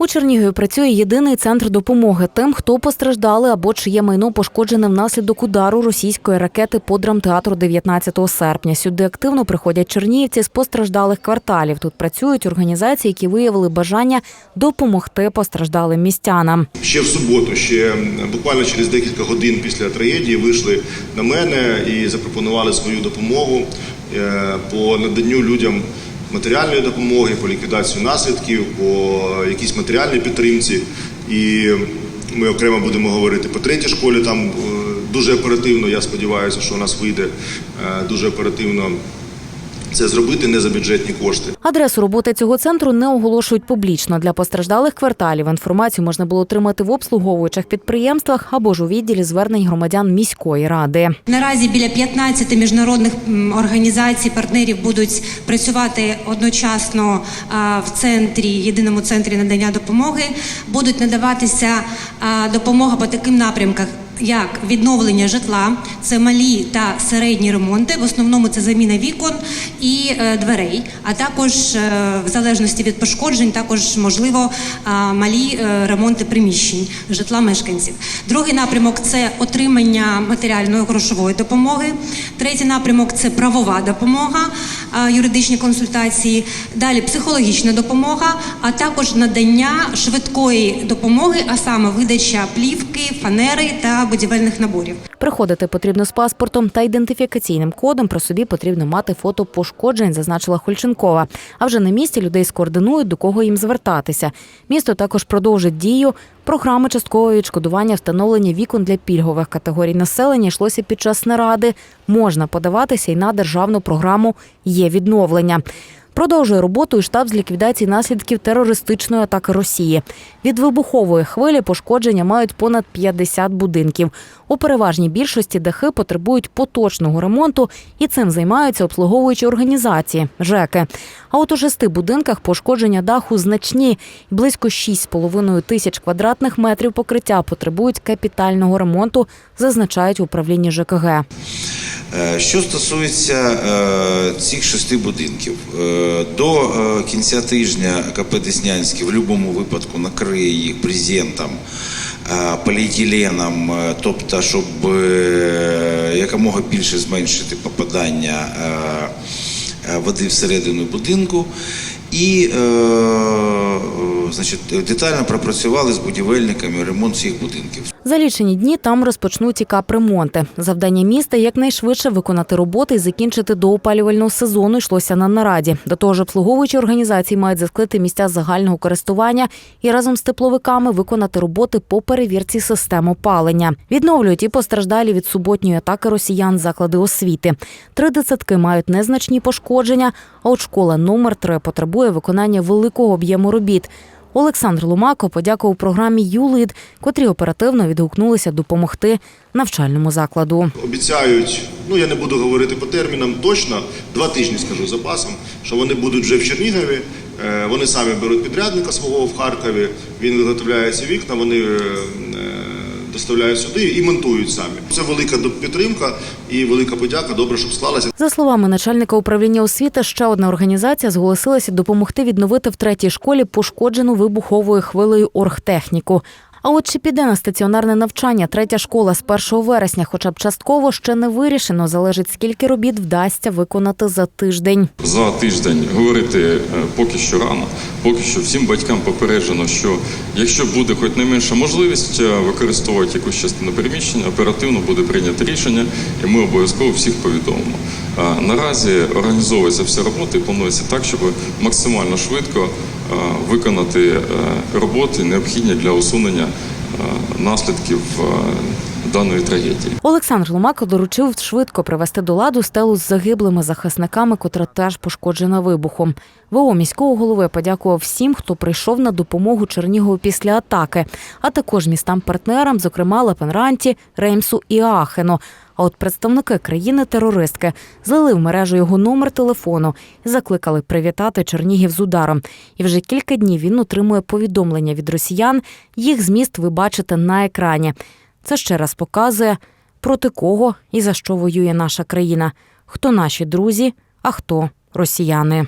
У Чернігові працює єдиний центр допомоги тим, хто постраждали або чиє майно пошкоджене внаслідок удару російської ракети по драмтеатру 19 серпня. Сюди активно приходять чернігівці з постраждалих кварталів. Тут працюють організації, які виявили бажання допомогти постраждалим містянам. Ще в суботу, ще буквально через декілька годин після трагедії, вийшли на мене і запропонували свою допомогу е, по наданню людям матеріальної допомоги, по ліквідацію наслідків, по якійсь матеріальній підтримці. І ми окремо будемо говорити по третій школі. Там е, дуже оперативно. Я сподіваюся, що у нас вийде е, дуже оперативно це зробити не за бюджетні кошти. Адресу роботи цього центру не оголошують публічно. Для постраждалих кварталів інформацію можна було отримати в обслуговуючих підприємствах або ж у відділі звернень громадян міської ради. Наразі біля 15 міжнародних організацій, партнерів будуть працювати одночасно в центрі, єдиному центрі надання допомоги. Будуть надаватися допомога по таким напрямках. Як відновлення житла, це малі та середні ремонти. В основному це заміна вікон і е, дверей, а також е, в залежності від пошкоджень, також можливо малі е, ремонти приміщень житла мешканців. Другий напрямок це отримання матеріальної грошової допомоги. Третій напрямок це правова допомога, юридичні консультації. Далі психологічна допомога, а також надання швидкої допомоги, а саме видача плівки, фанери та будівельних наборів. Приходити потрібно з паспортом та ідентифікаційним кодом. Про собі потрібно мати фото пошкоджень, зазначила Хольченкова. А вже на місці людей скоординують, до кого їм звертатися. Місто також продовжить дію програми часткового відшкодування встановлення вікон для пільгових категорій населення. Йшлося під час наради. Можна подаватися і на державну програму є відновлення. Продовжує роботу і штаб з ліквідації наслідків терористичної атаки Росії. Від вибухової хвилі пошкодження мають понад 50 будинків. У переважній більшості дахи потребують поточного ремонту, і цим займаються обслуговуючі організації ЖЕКи. А от у шести будинках пошкодження даху значні. Близько 6,5 тисяч квадратних метрів покриття потребують капітального ремонту, зазначають в управлінні ЖКГ. Е, Що стосується е, цих шести будинків, е, до кінця тижня КП Деснянський в будь-якому випадку накриє їх брезентом, поліетиленом, тобто, щоб якомога більше зменшити попадання води всередину будинку. І е, значить, детально пропрацювали з будівельниками ремонт цих будинків. За лічені дні там розпочнуть і капремонти. Завдання міста якнайшвидше виконати роботи і закінчити до опалювального сезону йшлося на нараді. До того ж, обслуговуючі організації мають засклити місця загального користування і разом з тепловиками виконати роботи по перевірці систем опалення. Відновлюють і постраждалі від суботньої атаки росіян заклади освіти. Три дитсадки мають незначні пошкодження, а от школа номер 3 потребує виконання великого об'єму робіт. Олександр Лумако подякував програмі ЮЛИД, котрі оперативно відгукнулися допомогти навчальному закладу. Обіцяють, ну я не буду говорити по термінам, точно два тижні скажу запасом, що вони будуть вже в Чернігові. Е, Вони самі беруть підрядника свого в Харкові. Він виготовляє ці вікна, вони доставляють сюди і монтують самі. Це велика підтримка і велика подяка. Добре, щоб склалася. За словами начальника управління освіти, ще одна організація зголосилася допомогти відновити в третій школі пошкоджену вибуховою хвилею оргтехніку. А от чи піде на стаціонарне навчання третя школа з 1 вересня, хоча б частково ще не вирішено, залежить скільки робіт вдасться виконати за тиждень. За тиждень говорити е, поки що рано. Поки що всім батькам попереджено, що якщо буде хоч найменша можливість е, використовувати якусь частину приміщення, оперативно буде прийнято рішення, і ми обов'язково всіх повідомимо. Наразі організовується вся робота і планується так, щоб максимально швидко виконати е, роботи, необхідні для усунення наслідків даної трагедії. Олександр Ломако доручив швидко привести до ладу стелу з загиблими захисниками, котра теж пошкоджена вибухом. ВО міського голови подякував всім, хто прийшов на допомогу Чернігову після атаки, а також містам-партнерам, зокрема Лапенранті, Реймсу і Ахену. А от представники країни-терористки злили в мережу його номер телефону і закликали привітати Чернігів з ударом. І вже кілька днів він отримує повідомлення від росіян. Їх зміст ви бачите на екрані. Це ще раз показує, проти кого і за що воює наша країна, хто наші друзі, а хто росіяни.